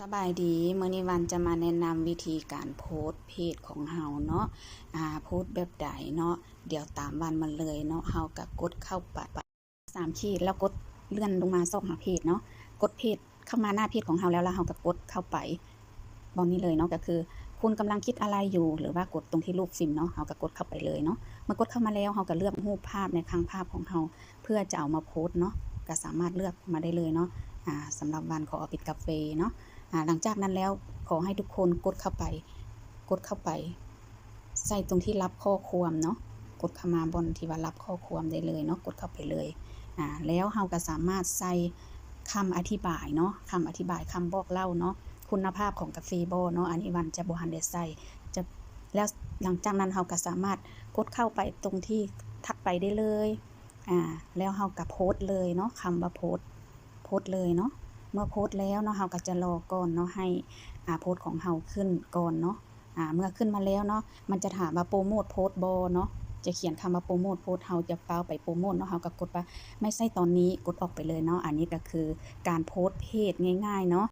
สบายดีมื้อนี้วันจะมาแนะนำวิธีการโพสต์เพจของเฮาเนาะอ่าโพสต์แบบใดเนาะเดี๋ยวตามวันมาเลยเนาะเฮาก็กดเข้าไปสามขีดแล้วกดเลื่อนลงมาซอกหาเพจเนาะกดเพจเข้ามาหน้าเพจของเฮาแล้วแล้วเฮาก็กดเข้าไปบอนนี้เลยเนาะก็คือ คุณกำลังคิดอะไรอยู่ หรือว่ากดตรงที่รูปฟิล์มเนาะเฮาก็กดเข้าไปเลยเนาะเมื่อกดเข้ามาแล้วเฮาก็เลือกรูปภาพในคลังภาพของเฮาเพื่อจะเอามาโพสต์เนาะก็สามารถเลือกมาได้เลยเนาะอ่าสำหรับวันขอปิดกาแฟเนาะ หลังจากนั้นแล้วขอให้ทุกคนกดเข้าไป กดเข้าไป ใส่ตรงที่รับข้อความเนาะกดเข้ามาบนที่ว่ารับข้อความได้เลยเนาะกดเข้าไปเลยอ่าแล้วเราก็สามารถใส่คำอธิบายเนาะคำอธิบายคำบอกเล่าเนาะคุณภาพของกาแฟโบเนาะอันนี้วันจะบฮันเดใส่จะแล้วหลังจากนั้นเราก็สามารถกดเข้าไปตรงที่ทักไปได้เลยอ่าแล้วเราก็โพสต์เลยเนาะคำว่าโพสต์โพสต์เลยเนาะ เมื่อโพสต์แล้วเนาะเราก็จะรอก่อนเนาะให้อ่าโพสต์ของเราขึ้นก่อนเนาะอ่าเมื่อขึ้นมาแล้วเนาะมันจะถามว่าโปรโมทโพสต์บอเนาะจะเขียนคำว่าโปรโมทโพสเฮาจะเป้าไปโปรโมทเนาะเฮาก็กดว่าไม่ใช่ตอนนี้กดออกไปเลยเนาะอันนี้ก็คือการโพสเพจง่ายๆเนาะ